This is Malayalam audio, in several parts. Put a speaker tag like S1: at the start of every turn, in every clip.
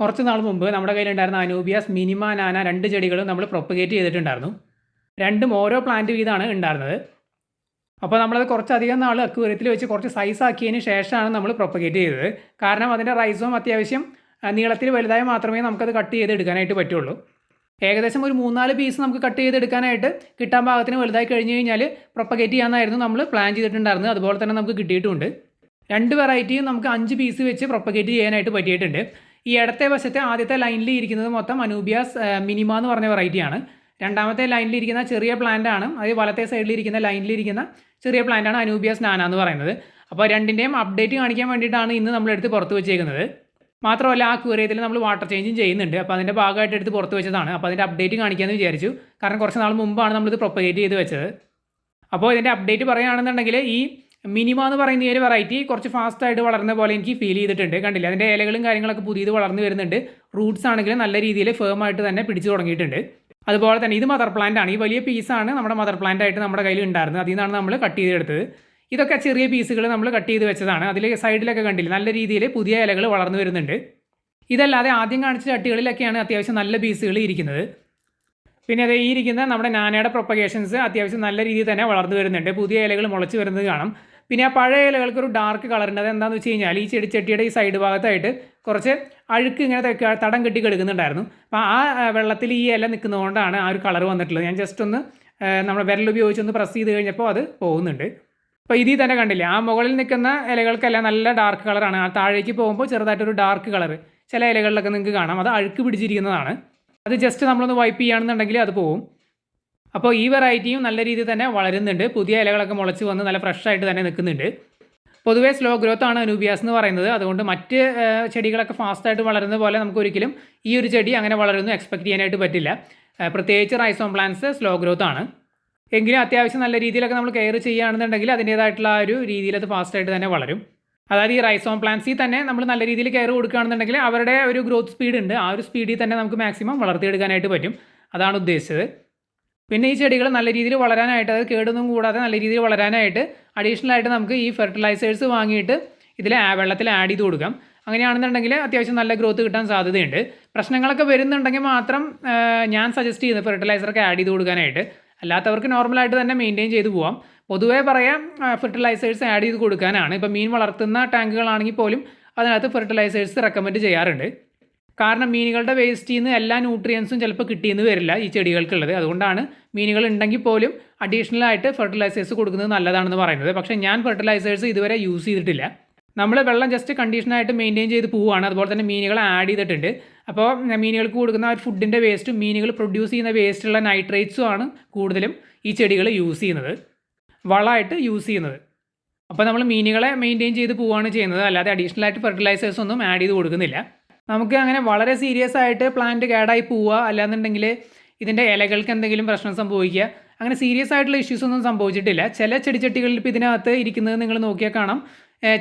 S1: കുറച്ച് നാൾ മുമ്പ് നമ്മുടെ കയ്യിലുണ്ടായിരുന്ന അനൂബിയാസ് മിനിമ നാന രണ്ട് ചെടികളും നമ്മൾ പ്രൊപ്പഗേറ്റ് ചെയ്തിട്ടുണ്ടായിരുന്നു. രണ്ടും ഓരോ പ്ലാന്റ് വീതമാണ് ഉണ്ടായിരുന്നത്. അപ്പോൾ നമ്മളത് കുറച്ചധികം നാൾ അക്വേറിയത്തിൽ വെച്ച് കുറച്ച് സൈസ് ആക്കിയതിന് ശേഷമാണ് നമ്മൾ പ്രൊപ്പഗേറ്റ് ചെയ്തത്. കാരണം അതിന്റെ റൈസും അത്യാവശ്യം നീളത്തിൽ വലുതായി മാത്രമേ നമുക്കത് കട്ട് ചെയ്ത് എടുക്കാനായിട്ട് പറ്റുള്ളൂ. ഏകദേശം ഒരു മൂന്നാൽ പീസ് നമുക്ക് കട്ട് ചെയ്തെടുക്കാനായിട്ട് കിട്ടാൻ ഭാഗത്തിന് വലുതായി കഴിഞ്ഞ് കഴിഞ്ഞാൽ പ്രൊപ്പഗേറ്റ് ചെയ്യാമെന്നായിരുന്നു നമ്മൾ പ്ലാൻ ചെയ്തിട്ടുണ്ടായിരുന്നത്. അതുപോലെ തന്നെ നമുക്ക് കിട്ടിയിട്ടുണ്ട്. രണ്ട് വെറൈറ്റിയും നമുക്ക് അഞ്ച് പീസ് വെച്ച് പ്രൊപ്പഗേറ്റ് ചെയ്യാനായിട്ട് പറ്റിയിട്ടുണ്ട്. ഈ ഇടത്തെ വശത്തെ ആദ്യത്തെ ലൈനിൽ ഇരിക്കുന്നത് മൊത്തം അനൂബിയാസ് മിനിമ എന്ന് പറഞ്ഞ വെറൈറ്റിയാണ്. രണ്ടാമത്തെ ലൈനിൽ ഇരിക്കുന്ന ചെറിയ പ്ലാന്റ് ആണ്. അത് വലത്തെ സൈഡിൽ ഇരിക്കുന്ന ലൈനിൽ ഇരിക്കുന്ന ചെറിയ പ്ലാന്റ് ആണ് അനൂബിയാസ് നാന എന്ന് പറയുന്നത്. അപ്പോൾ രണ്ടിന്റെയും അപ്ഡേറ്റ് കാണിക്കാൻ വേണ്ടിയിട്ടാണ് ഇന്ന് നമ്മളെടുത്ത് പുറത്ത് വെച്ചേക്കുന്നത്. മാത്രമല്ല ആ ക്യൂറിയത്തിൽ നമ്മൾ വാട്ടർ ചേഞ്ചും ചെയ്യുന്നുണ്ട്. അപ്പോൾ അതിന്റെ ഭാഗമായിട്ട് എടുത്ത് പുറത്ത് വെച്ചതാണ്. അപ്പോൾ അതിന്റെ അപ്ഡേറ്റ് കാണിക്കാമെന്ന് വിചാരിച്ചു. കാരണം കുറച്ച് നാൾ മുമ്പാണ് നമ്മളിത് പ്രൊപ്പഗേറ്റ് ചെയ്ത് വെച്ചത്. അപ്പോൾ ഇതിന്റെ അപ്ഡേറ്റ് പറയുകയാണെന്നുണ്ടെങ്കിൽ ഈ മിനിമ എന്ന് പറയുന്ന ഈ ഒരു വെറൈറ്റി കുറച്ച് ഫാസ്റ്റ് ആയിട്ട് വളർന്ന പോലെ എനിക്ക് ഫീൽ ചെയ്തിട്ടുണ്ട്. കണ്ടില്ല? അതിന്റെ ഇലകളും കാര്യങ്ങളൊക്കെ പുതിയത് വളർന്നു വരുന്നുണ്ട്. റൂട്ട്സ് ആണെങ്കിലും നല്ല രീതിയിൽ ഫേം ആയിട്ട് തന്നെ പിടിച്ചു തുടങ്ങിയിട്ടുണ്ട്. അതുപോലെ തന്നെ ഇത് മദർ പ്ലാന്റ് ആണ്. ഈ വലിയ പീസാണ് നമ്മുടെ മദർ പ്ലാന്റ് ആയിട്ട് നമ്മുടെ കയ്യിൽ ഉണ്ടായിരുന്നത്. അതിൽ നിന്നാണ് നമ്മൾ കട്ട് ചെയ്തെടുത്തത്. ഇതൊക്കെ ചെറിയ പീസുകൾ നമ്മൾ കട്ട് ചെയ്ത് വെച്ചതാണ്. അതിൽ സൈഡിലൊക്കെ കണ്ടില്ല? നല്ല രീതിയിൽ പുതിയ ഇലകൾ വളർന്നു വരുന്നുണ്ട്. ഇതല്ലാതെ ആദ്യം കാണിച്ച ചട്ടികളിലൊക്കെയാണ് അത്യാവശ്യം നല്ല പീസുകൾ ഇരിക്കുന്നത്. പിന്നെ അതേ ഈ ഇരിക്കുന്ന നമ്മുടെ നാനയുടെ പ്രൊപ്പഗേഷൻസ് അത്യാവശ്യം നല്ല രീതിയിൽ തന്നെ വളർന്നു വരുന്നുണ്ട്. പുതിയ ഇലകൾ മുളച്ച് വരുന്നത് കാണാം. പിന്നെ ആ പഴയ ഇലകൾക്ക് ഒരു ഡാർക്ക് കളറുണ്ട് അത് എന്താണെന്ന് വെച്ച് കഴിഞ്ഞാൽ ഈ ചെടിച്ചട്ടിയുടെ ഈ സൈഡ് ഭാഗത്തായിട്ട് കുറച്ച് അഴുക്ക് ഇങ്ങനെ തടം കെട്ടി കിടക്കുന്നുണ്ടായിരുന്നു. അപ്പോൾ ആ വെള്ളത്തിൽ ഈ ഇല നിൽക്കുന്നതുകൊണ്ടാണ് ആ ഒരു കളർ വന്നിട്ടുള്ളത്. ഞാൻ ജസ്റ്റ് ഒന്ന് നമ്മുടെ വിരൽ ഉപയോഗിച്ച് ഒന്ന് പ്രസ് ചെയ്ത് കഴിഞ്ഞപ്പോൾ അത് പോകുന്നുണ്ട്. അപ്പോൾ ഇതിൽ തന്നെ കണ്ടില്ലേ ആ മുകളിൽ നിൽക്കുന്ന ഇലകൾക്കെല്ലാം നല്ല ഡാർക്ക് കളറാണ് ആ താഴേക്ക് പോകുമ്പോൾ ചെറുതായിട്ടൊരു ഡാർക്ക് കളർ ചില ഇലകളിലൊക്കെ നിങ്ങൾക്ക് കാണാം. അത് അഴുക്ക് പിടിച്ചിരിക്കുന്നതാണ്. അത് ജസ്റ്റ് നമ്മളൊന്ന് വൈപ്പ് ചെയ്യുകയാണെന്നുണ്ടെങ്കിൽ അത് പോകും അപ്പോൾ ഈ വെറൈറ്റിയും നല്ല രീതിയിൽ തന്നെ വളരുന്നുണ്ട്. പുതിയ ഇലകളൊക്കെ മുളച്ച് വന്ന് നല്ല ഫ്രഷ് ആയിട്ട് തന്നെ നിൽക്കുന്നുണ്ട്. പൊതുവേ സ്ലോ ഗ്രോത്ത് ആണ് അനൂബിയാസ് എന്ന് പറയുന്നത്. അതുകൊണ്ട് മറ്റ് ചെടികളൊക്കെ ഫാസ്റ്റായിട്ട് വളരുന്ന പോലെ നമുക്ക് ഒരിക്കലും ഈ ഒരു ചെടി അങ്ങനെ വളരുന്നു എക്സ്പെക്ട് ചെയ്യാനായിട്ട് പറ്റില്ല. പ്രത്യേകിച്ച് റൈസോം പ്ലാന്റ്സ് സ്ലോ ഗ്രോത്ത് ആണ്. എങ്കിലും അത്യാവശ്യം നല്ല രീതിയിലൊക്കെ നമ്മൾ കെയർ ചെയ്യുകയാണെന്നുണ്ടെങ്കിൽ അതിന്റേതായിട്ടുള്ള ആ ഒരു രീതിയിൽ അത് ഫാസ്റ്റായിട്ട് തന്നെ വളരും. അതായത് ഈ റൈസോം പ്ലാന്റ്സിൽ തന്നെ നമ്മൾ നല്ല രീതിയിൽ കെയർ കൊടുക്കുകയാണെന്നുണ്ടെങ്കിൽ അവരുടെ ഒരു ഗ്രോത്ത് സ്പീഡ് ഉണ്ട്. ആ ഒരു സ്പീഡിൽ തന്നെ നമുക്ക് മാക്സിമം വളർത്തിയെടുക്കാനായിട്ട് പറ്റും. അതാണ് ഉദ്ദേശിച്ചത്. പിന്നെ ഈ ചെടികൾ നല്ല രീതിയിൽ വളരാനായിട്ട് അതായത് കേടൊന്നും കൂടാതെ നല്ല രീതിയിൽ വളരാനായിട്ട് അഡീഷണൽ ആയിട്ട് നമുക്ക് ഈ ഫെർട്ടിലൈസേഴ്സ് വാങ്ങിയിട്ട് ഇതിൽ വെള്ളത്തിൽ ആഡ് ചെയ്ത് കൊടുക്കാം. അങ്ങനെയാണെന്നുണ്ടെങ്കിൽ അത്യാവശ്യം നല്ല ഗ്രോത്ത് കിട്ടാൻ സാധ്യതയുണ്ട്. പ്രശ്നങ്ങളൊക്കെ വരുന്നുണ്ടെങ്കിൽ മാത്രം ഞാൻ സജസ്റ്റ് ചെയ്യുന്നത് ഫെർട്ടിലൈസറൊക്കെ ആഡ് ചെയ്ത് കൊടുക്കാനായിട്ട്. അല്ലാത്തവർക്ക് നോർമലായിട്ട് തന്നെ മെയിന്റെയിൻ ചെയ്ത് പോവാം. പൊതുവേ പറയാം ഫെർട്ടിലൈസേഴ്സ് ആഡ് ചെയ്ത് കൊടുക്കാനാണ്. ഇപ്പോൾ മീൻ വളർത്തുന്ന ടാങ്കുകളാണെങ്കിൽ പോലും അതിനകത്ത് ഫെർട്ടിലൈസേഴ്സ് റെക്കമെൻഡ് ചെയ്യാറുണ്ട്. കാരണം മീനുകളുടെ വേസ്റ്റിൽ നിന്ന് എല്ലാ ന്യൂട്രിയൻസും ചിലപ്പോൾ കിട്ടിയെന്ന് വരില്ല ഈ ചെടികൾക്കുള്ളത്. അതുകൊണ്ടാണ് മീനുകൾ ഉണ്ടെങ്കിൽ പോലും അഡീഷണൽ ആയിട്ട് ഫെർട്ടിലൈസേഴ്സ് കൊടുക്കുന്നത് നല്ലതാണെന്ന് പറയുന്നത്. പക്ഷേ ഞാൻ ഫെർട്ടിലൈസേഴ്സ് ഇതുവരെ യൂസ് ചെയ്തിട്ടില്ല. നമ്മൾ വെള്ളം ജസ്റ്റ് കണ്ടീഷനായിട്ട് മെയിന്റെയിൻ ചെയ്ത് പോവുകയാണ്. അതുപോലെ തന്നെ മീനുകൾ ആഡ് ചെയ്തിട്ടുണ്ട്. അപ്പോൾ മീനുകൾക്ക് കൊടുക്കുന്ന ആ ഫുഡിന്റെ വേസ്റ്റും മീനുകൾ പ്രൊഡ്യൂസ് ചെയ്യുന്ന വേസ്റ്റുള്ള നൈട്രേറ്റ്സും ആണ് കൂടുതലും ഈ ചെടികൾ യൂസ് ചെയ്യുന്നത്. വളമായിട്ട് യൂസ് ചെയ്യുന്നത്. അപ്പോൾ നമ്മൾ മീനുകളെ മെയിന്റെയിൻ ചെയ്ത് പോവുകയാണ് ചെയ്യുന്നത്. അല്ലാതെ അഡീഷണൽ ആയിട്ട് ഫെർട്ടിലൈസേഴ്സ് ഒന്നും ആഡ് ചെയ്ത് കൊടുക്കുന്നില്ല. നമുക്ക് അങ്ങനെ വളരെ സീരിയസ് ആയിട്ട് പ്ലാന്റ് കേടായി പോവുക. അല്ലാന്നുണ്ടെങ്കിൽ ഇതിന്റെ ഇലകൾക്ക് എന്തെങ്കിലും പ്രശ്നം സംഭവിക്കുക. അങ്ങനെ സീരിയസ് ആയിട്ടുള്ള ഇഷ്യൂസ് ഒന്നും സംഭവിച്ചിട്ടില്ല. ചില ചെടിച്ചട്ടികളിൽ ഇപ്പോൾ ഇതിനകത്ത് ഇരിക്കുന്നത് നിങ്ങൾ നോക്കിയാൽ കാണാം.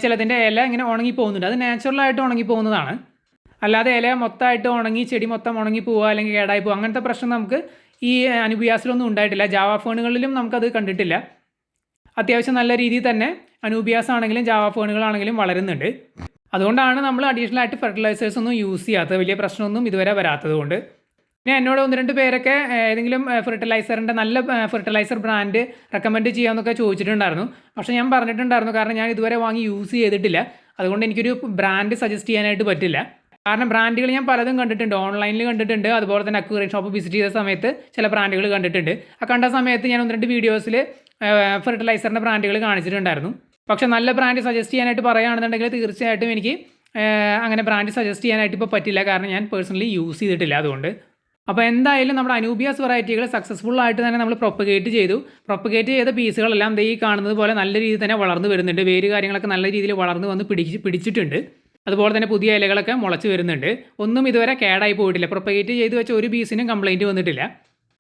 S1: ചിലതിന്റെ ഇല ഇങ്ങനെ ഉണങ്ങി പോകുന്നുണ്ട്. അത് നാച്ചുറലായിട്ട് ഉണങ്ങി പോകുന്നതാണ്. അല്ലാതെ ഇല മൊത്തമായിട്ട് ഉണങ്ങി ചെടി മൊത്തം ഉണങ്ങി പോവുക അല്ലെങ്കിൽ കേടായി പോവുക അങ്ങനത്തെ പ്രശ്നം നമുക്ക് ഈ അനുബിയാസിലൊന്നും ഉണ്ടായിട്ടില്ല. ജാവാ ഫോണുകളിലും നമുക്കത് കണ്ടിട്ടില്ല. അത്യാവശ്യം നല്ല രീതിയിൽ തന്നെ അനൂബിയാസ് ആണെങ്കിലും ജാവ ഫോണുകളാണെങ്കിലും വളരുന്നുണ്ട്. അതുകൊണ്ടാണ് നമ്മൾ അഡീഷണൽ ആയിട്ട് ഫെർട്ടിലൈസേഴ്സ് ഒന്നും യൂസ് ചെയ്യാത്തത്. വലിയ പ്രശ്നമൊന്നും ഇതുവരെ വരാത്തത് കൊണ്ട്. പിന്നെ എന്നോട് ഒന്ന് രണ്ട് പേരൊക്കെ ഏതെങ്കിലും ഫെർട്ടിലൈസറിന്റെ നല്ല ഫെർട്ടിലൈസർ ബ്രാൻഡ് റെക്കമെൻഡ് ചെയ്യാമെന്നൊക്കെ ചോദിച്ചിട്ടുണ്ടായിരുന്നു. പക്ഷേ ഞാൻ പറഞ്ഞിട്ടുണ്ടായിരുന്നു കാരണം ഞാൻ ഇതുവരെ വാങ്ങി യൂസ് ചെയ്തിട്ടില്ല. അതുകൊണ്ട് എനിക്കൊരു ബ്രാൻഡ് സജസ്റ്റ് ചെയ്യാനായിട്ട് പറ്റില്ല. കാരണം ബ്രാൻഡുകൾ ഞാൻ പലതും കണ്ടിട്ടുണ്ട്. ഓൺലൈനിൽ കണ്ടിട്ടുണ്ട്. അതുപോലെ തന്നെ അക്വേറിയം ഷോപ്പ് വിസിറ്റ് ചെയ്ത സമയത്ത് ചില ബ്രാൻഡുകൾ കണ്ടിട്ടുണ്ട്. ആ കണ്ട സമയത്ത് ഞാൻ ഒന്ന് രണ്ട് വീഡിയോസിൽ ഫെർട്ടിലൈസറിന്റെ ബ്രാൻഡുകൾ കാണിച്ചിട്ടുണ്ടായിരുന്നു. പക്ഷേ നല്ല ബ്രാൻഡ് സജസ്റ്റ് ചെയ്യാനായിട്ട് പറയുകയാണെന്നുണ്ടെങ്കിൽ തീർച്ചയായിട്ടും എനിക്ക് അങ്ങനെ ബ്രാൻഡ് സജസ്റ്റ് ചെയ്യാനായിട്ട് ഇപ്പോൾ പറ്റില്ല. കാരണം ഞാൻ പേഴ്സണലി യൂസ് ചെയ്തിട്ടില്ല അതുകൊണ്ട്. അപ്പോൾ എന്തായാലും നമ്മുടെ അനൂബിയാസ് വെറൈറ്റികൾ സക്സസ്ഫുൾ ആയിട്ട് തന്നെ നമ്മൾ പ്രൊപ്പഗേറ്റ് ചെയ്തു. പ്രൊപ്പഗേറ്റ് ചെയ്ത പീസുകളെല്ലാം ഈ കാണുന്നത് പോലെ നല്ല രീതിയിൽ തന്നെ വളർന്നു വരുന്നുണ്ട്. വേര് കാര്യങ്ങളൊക്കെ നല്ല രീതിയിൽ വളർന്നു വന്ന് പിടിച്ച് പിടിച്ചിട്ടുണ്ട്. അതുപോലെ തന്നെ പുതിയ ഇലകളൊക്കെ മുളച്ച് വരുന്നുണ്ട്. ഒന്നും ഇതുവരെ കേടായി പോയിട്ടില്ല. പ്രൊപ്പഗേറ്റ് ചെയ്ത് വെച്ച ഒരു പീസിനും കംപ്ലൈന്റ് വന്നിട്ടില്ല.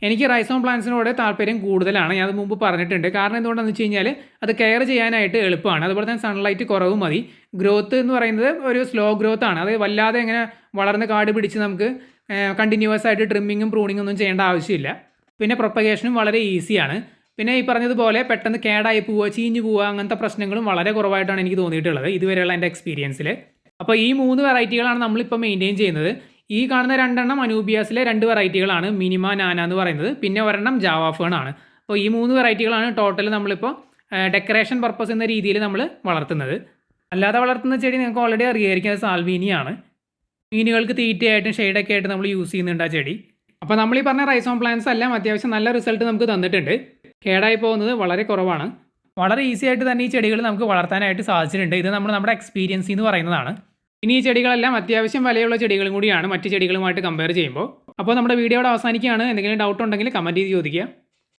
S1: എനിക്ക് റൈസോൺ പ്ലാന്റ്സിനോട് താല്പര്യം കൂടുതലാണ്. ഞാൻ അത് മുമ്പ് പറഞ്ഞിട്ടുണ്ട്. കാരണം എന്തുകൊണ്ടാണെന്ന് വെച്ച് കഴിഞ്ഞാൽ അത് കെയർ ചെയ്യാനായിട്ട് എളുപ്പമാണ്. അതുപോലെ തന്നെ സൺലൈറ്റ് കുറവ് മതി. ഗ്രോത്ത് എന്ന് പറയുന്നത് ഒരു സ്ലോ ഗ്രോത്ത് ആണ്. അത് വല്ലാതെ ഇങ്ങനെ വളർന്ന് കാട് പിടിച്ച് നമുക്ക് കണ്ടിന്യൂസ് ആയിട്ട് ട്രിമ്മിങ്ങും പ്രൂണിങ്ങും ഒന്നും ചെയ്യേണ്ട ആവശ്യമില്ല. പിന്നെ പ്രൊപ്പഗേഷനും വളരെ ഈസിയാണ്. പിന്നെ ഈ പറഞ്ഞതുപോലെ പെട്ടെന്ന് കേടായി പോവുക ചീഞ്ഞു പോവുക അങ്ങനത്തെ പ്രശ്നങ്ങളും വളരെ കുറവായിട്ടാണ് എനിക്ക് തോന്നിയിട്ടുള്ളത് ഇതുവരെയുള്ള എന്റെ എക്സ്പീരിയൻസിൽ അപ്പോൾ ഈ മൂന്ന് വെറൈറ്റികളാണ് നമ്മളിപ്പോൾ മെയിന്റെയിൻ ചെയ്യുന്നത്. ഈ കാണുന്ന രണ്ടെണ്ണം അനൂബിയാസിലെ രണ്ട് വെറൈറ്റികളാണ്. മിനിമ നാന എന്ന് പറയുന്നത്. പിന്നെ ഒരെണ്ണം ജാവാഫേൺ ആണ്. അപ്പോൾ ഈ മൂന്ന് വെറൈറ്റികളാണ് ടോട്ടൽ നമ്മളിപ്പോൾ ഡെക്കറേഷൻ പർപ്പസ് എന്ന രീതിയിൽ നമ്മൾ വളർത്തുന്നത്. അല്ലാതെ വളർത്തുന്ന ചെടി നിങ്ങൾക്ക് ഓൾറെഡി അറിയായിരിക്കും അത് സാൽവീനിയാണ്. മീനുകൾക്ക് തീറ്റയായിട്ടും ഷെയ്ഡൊക്കെ ആയിട്ട് നമ്മൾ യൂസ് ചെയ്യുന്നുണ്ട് ആ ചെടി. അപ്പോൾ നമ്മൾ ഈ പറഞ്ഞ റൈസോം പ്ലാന്റ്സ് എല്ലാം അത്യാവശ്യം നല്ല റിസൾട്ട് നമുക്ക് തന്നിട്ടുണ്ട്. കേടായി പോകുന്നത് വളരെ കുറവാണ്. വളരെ ഈസി ആയിട്ട് തന്നെ ഈ ചെടികൾ നമുക്ക് വളർത്താനായിട്ട് സാധിച്ചിട്ടുണ്ട്. ഇത് നമ്മൾ നമ്മുടെ എക്സ്പീരിയൻസ് എന്ന് പറയുന്നതാണ്. ഇനി ഈ ചെടികളെല്ലാം അത്യാവശ്യം വിലയുള്ള ചെടികളും കൂടിയാണ് മറ്റ് ചെടികളുമായിട്ട് കമ്പയർ ചെയ്യുമ്പോൾ. അപ്പോൾ നമ്മുടെ വീഡിയോയുടെ അവസാനിക്കുകയാണ്. എന്തെങ്കിലും ഡൗട്ട് ഉണ്ടെങ്കിൽ കമന്റ് ചെയ്ത് ചോദിക്കുക.